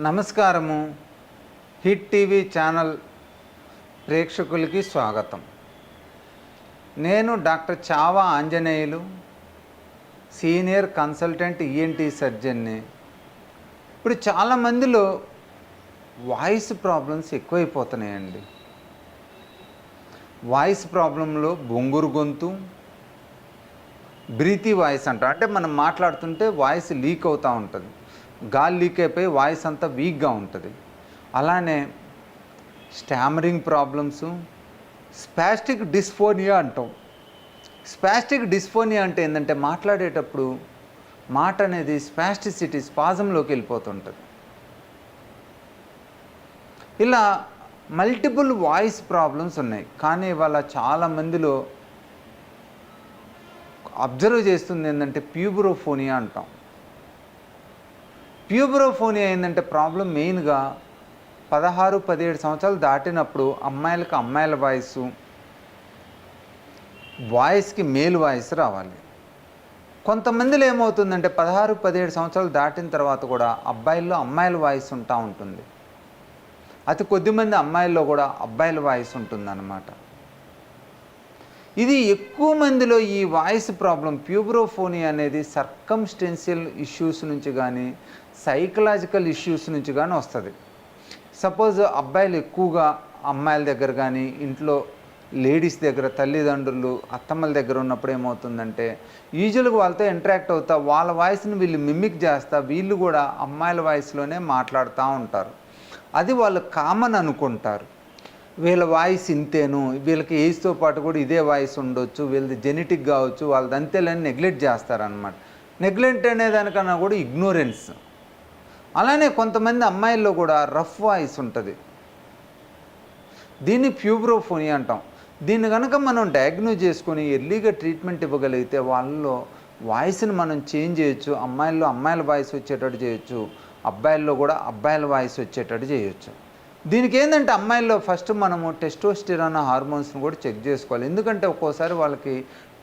నమస్కారము. Hit TV channel ప్రేక్షకులకి స్వాగతం. నేను doctor Chava Anjaneyulu senior consultant ENT సర్జన్ని. ఇప్పుడు చాలామందిలో వాయిస్ ప్రాబ్లమ్స్ ఎక్కువైపోతున్నాయండి. వాయిస్ ప్రాబ్లంలో బొంగురు గొంతు బ్రీతి వాయిస్ అంటారు. అంటే మనం మాట్లాడుతుంటే వాయిస్ లీక్ అవుతూ ఉంటుంది. గాలి లీక్ అయిపోయి వాయిస్ అంతా వీక్గా ఉంటుంది. అలానే స్టామరింగ్ ప్రాబ్లమ్స్ స్పాస్టిక్ డిస్ఫోనియా అంటాం. స్పాస్టిక్ డిస్ఫోనియా అంటే ఏంటంటే మాట్లాడేటప్పుడు మాట అనేది స్పాస్టిసిటీ స్పాజంలోకి వెళ్ళిపోతుంటుంది. ఇలా మల్టిపుల్ వాయిస్ ప్రాబ్లమ్స్ ఉన్నాయి. కానీ ఇవాళ చాలామందిలో అబ్జర్వ్ చేస్తుంది ఏంటంటే ప్యూబ్రోఫోనియా అంటాం. ప్యూబురోఫోనియా ఏంటంటే ప్రాబ్లం మెయిన్గా పదహారు పదిహేడు సంవత్సరాలు దాటినప్పుడు అమ్మాయిలకు అమ్మాయిల వాయిస్ వాయిస్కి మేల్ వాయిస్ రావాలి. కొంతమందిలో ఏమవుతుందంటే పదహారు పదిహేడు సంవత్సరాలు దాటిన తర్వాత కూడా అబ్బాయిల్లో అమ్మాయిల వాయిస్ ఉంటా ఉంటుంది. అతి కొద్దిమంది అమ్మాయిల్లో కూడా అబ్బాయిల వాయిస్ ఉంటుందన్నమాట. ఇది ఎక్కువ మందిలో ఈ వాయిస్ ప్రాబ్లం ప్యూబ్రోఫోనీ అనేది సర్కమ్స్టెన్షియల్ ఇష్యూస్ నుంచి కానీ సైకలాజికల్ ఇష్యూస్ నుంచి కానీ వస్తుంది. సపోజ్ అబ్బాయిలు ఎక్కువగా అమ్మాయిల దగ్గర కానీ ఇంట్లో లేడీస్ దగ్గర తల్లిదండ్రులు అత్తమ్మల దగ్గర ఉన్నప్పుడు ఏమవుతుందంటే యూజువల్గా వాళ్ళతో ఇంటరాక్ట్ అవుతా వాళ్ళ వాయిస్ని వీళ్ళు మిమిక్ చేస్తా వీళ్ళు కూడా అమ్మాయిల వాయిస్లోనే మాట్లాడుతూ ఉంటారు. అది వాళ్ళు కామన్ అనుకుంటారు. వీళ్ళ వాయిస్ ఇంతేను. వీళ్ళకి ఏజ్తో పాటు కూడా ఇదే వాయిస్ ఉండొచ్చు. వీళ్ళది జెనెటిక్ కావచ్చు. వాళ్ళది అంతేలని నెగ్లెక్ట్ చేస్తారనమాట నెగ్లెక్ట్ అనేదానికన్నా కూడా ఇగ్నోరెన్స్ అలానే కొంతమంది అమ్మాయిల్లో కూడా రఫ్ వాయిస్ ఉంటుంది. దీన్ని ప్యూబ్రోఫోనీ అంటాం. దీన్ని కనుక మనం డయాగ్నోజ్ చేసుకొని ఎర్లీగా ట్రీట్మెంట్ ఇవ్వగలిగితే వాళ్ళలో వాయిస్ని మనం చేంజ్ చేయొచ్చు. అమ్మాయిల్లో అమ్మాయిల వాయిస్ వచ్చేటట్టు చేయొచ్చు. అబ్బాయిల్లో కూడా అబ్బాయిల వాయిస్ వచ్చేటట్టు చేయొచ్చు. దీనికి ఏంటంటే అమ్మాయిల్లో ఫస్ట్ మనము టెస్టోస్టిరాన్ హార్మోన్స్ని కూడా చెక్ చేసుకోవాలి. ఎందుకంటే ఒక్కోసారి వాళ్ళకి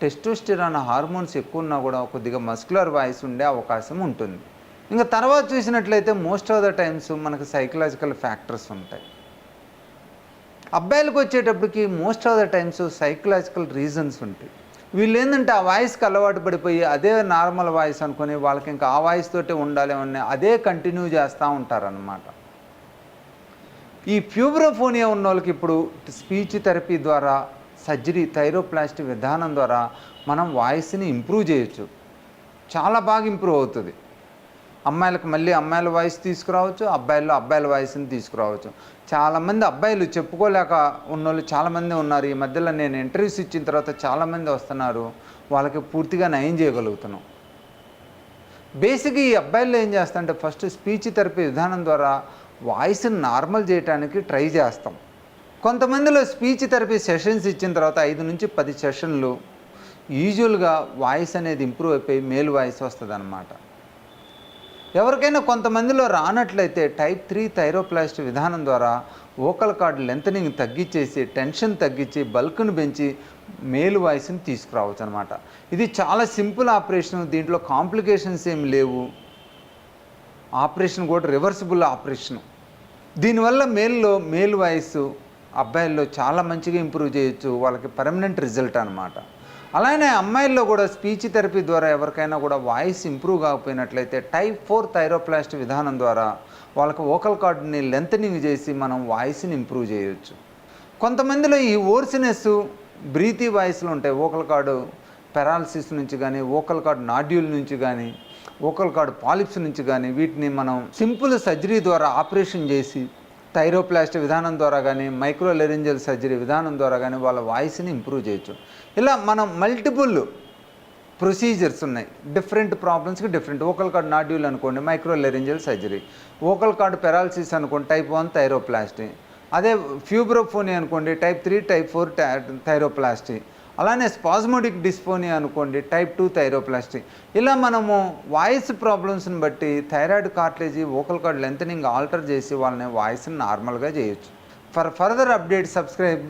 టెస్టోస్టిరాన్ హార్మోన్స్ ఎక్కువ ఉన్నా కూడా కొద్దిగా మస్కులర్ వాయిస్ ఉండే అవకాశం ఉంటుంది. ఇంకా తర్వాత చూసినట్లయితే మోస్ట్ ఆఫ్ ద టైమ్స్ మనకు సైకలాజికల్ ఫ్యాక్టర్స్ ఉంటాయి. అబ్బాయిలకు వచ్చేటప్పటికి most of the times psychological reasons ఉంటాయి. వీళ్ళు ఏంటంటే ఆ వాయిస్కి అలవాటు పడిపోయి అదే నార్మల్ వాయిస్ అనుకొని వాళ్ళకి ఇంకా ఆ వాయిస్ తోటే ఉండాలి అని అదే కంటిన్యూ చేస్తూ ఉంటారనమాట ఈ ప్యూబ్రోఫోనియా ఉన్న వాళ్ళకి ఇప్పుడు స్పీచ్ థెరపీ ద్వారా సర్జరీ థైరోప్లాస్టీ విధానం ద్వారా మనం వాయిస్ని ఇంప్రూవ్ చేయొచ్చు. చాలా బాగా ఇంప్రూవ్ అవుతుంది. అమ్మాయిలకు మళ్ళీ అమ్మాయిల వాయిస్ తీసుకురావచ్చు అబ్బాయిల్లో అబ్బాయిల వాయిస్ని తీసుకురావచ్చు. చాలామంది అబ్బాయిలు చెప్పుకోలేక ఉన్నోళ్ళు చాలామంది ఉన్నారు. ఈ మధ్యలో నేను ఇంటర్వ్యూస్ ఇచ్చిన తర్వాత చాలామంది వస్తున్నారు. వాళ్ళకి పూర్తిగా నయం చేయగలుగుతున్నాం. బేసిక్గా ఈ అబ్బాయిల్లో ఏం చేస్తామంటే ఫస్ట్ స్పీచ్ థెరపీ విధానం ద్వారా వాయిస్ని నార్మల్ చేయడానికి ట్రై చేస్తాం. కొంతమందిలో స్పీచ్ థెరపీ సెషన్స్ ఇచ్చిన తర్వాత ఐదు నుంచి పది సెషన్లు యూజువల్గా వాయిస్ అనేది ఇంప్రూవ్ అయిపోయి మేల్ వాయిస్ వస్తుంది అనమాట ఎవరికైనా కొంతమందిలో రానట్లయితే టైప్ త్రీ థైరోప్లాస్ట్ విధానం ద్వారా ఓకల్ కార్డ్ లెంతనింగ్ తగ్గించేసి టెన్షన్ తగ్గించి బల్క్ను పెంచి మేలు వాయిస్ని తీసుకురావచ్చు అనమాట ఇది చాలా సింపుల్ ఆపరేషన్ దీంట్లో కాంప్లికేషన్స్ ఏమి లేవు. ఆపరేషన్ కూడా రివర్సిబుల్ ఆపరేషన్ దీనివల్ల మేల్లో మేల్ వాయిస్ అబ్బాయిల్లో చాలా మంచిగా ఇంప్రూవ్ చేయొచ్చు వాళ్ళకి పర్మనెంట్ రిజల్ట్ అనమాట అలానే అమ్మాయిల్లో కూడా స్పీచ్ థెరపీ ద్వారా ఎవరికైనా కూడా వాయిస్ ఇంప్రూవ్ కాకపోయినట్లయితే టైప్ ఫోర్ థైరోప్లాస్ట్ విధానం ద్వారా వాళ్ళకి ఓకల్ కార్డ్ని లెంతనింగ్ చేసి మనం వాయిస్ని ఇంప్రూవ్ చేయొచ్చు. కొంతమందిలో ఈ ఓర్సినెస్ బ్రీతి వాయిస్లు ఉంటాయి. ఓకల్ కార్డు పెరాలసిస్ నుంచి కానీ ఓకల్ కార్డ్ నాడ్యూల్ నుంచి కానీ ఓకల్ కార్డ్ పాలిప్స్ నుంచి కానీ వీటిని మనం సింపుల్ సర్జరీ ద్వారా ఆపరేషన్ చేసి థైరోప్లాస్ట్ విధానం ద్వారా కానీ మైక్రో లెరింజల్ సర్జరీ విధానం ద్వారా కానీ వాళ్ళ వాయిస్ని ఇంప్రూవ్ చేయొచ్చు. ఇలా మనం మల్టిపుల్ ప్రొసీజర్స్ ఉన్నాయి. డిఫరెంట్ ప్రాబ్లమ్స్కి డిఫరెంట్. ఓకల్ కార్డ్ నాడ్యూల్ అనుకోండి micro laryngeal surgery. Vocal cord paralysis అనుకోండి టైప్ వన్ థైరోప్లాస్టీ. అదే ఫ్యూబ్రోఫోనీ అనుకోండి type three type four thyroplasty. అలానే స్పాస్మోడిక్ డిస్ఫోనీ అనుకోండి టైప్ టూ థైరోప్లాస్టీ ఇలా మనము వాయిస్ ప్రాబ్లమ్స్ని బట్టి thyroid cartilage vocal cord lengthening alter చేసి వాళ్ళని వాయిస్ని నార్మల్గా చేయొచ్చు. For further update subscribe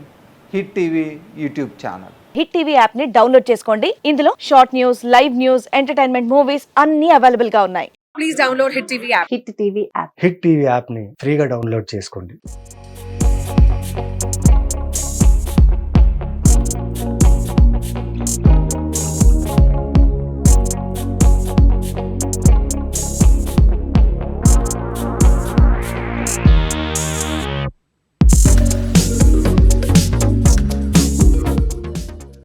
Hit TV YouTube channel Hit TV యాప్ని డౌన్లోడ్ చేసుకోండి. ఇందులో short news live news entertainment movies అన్ని అవైలబుల్గా ఉన్నాయి. Please download Hit TV app. Hit TV app Hit TV యాప్ని ఫ్రీగా డౌన్లోడ్ చేసుకోండి.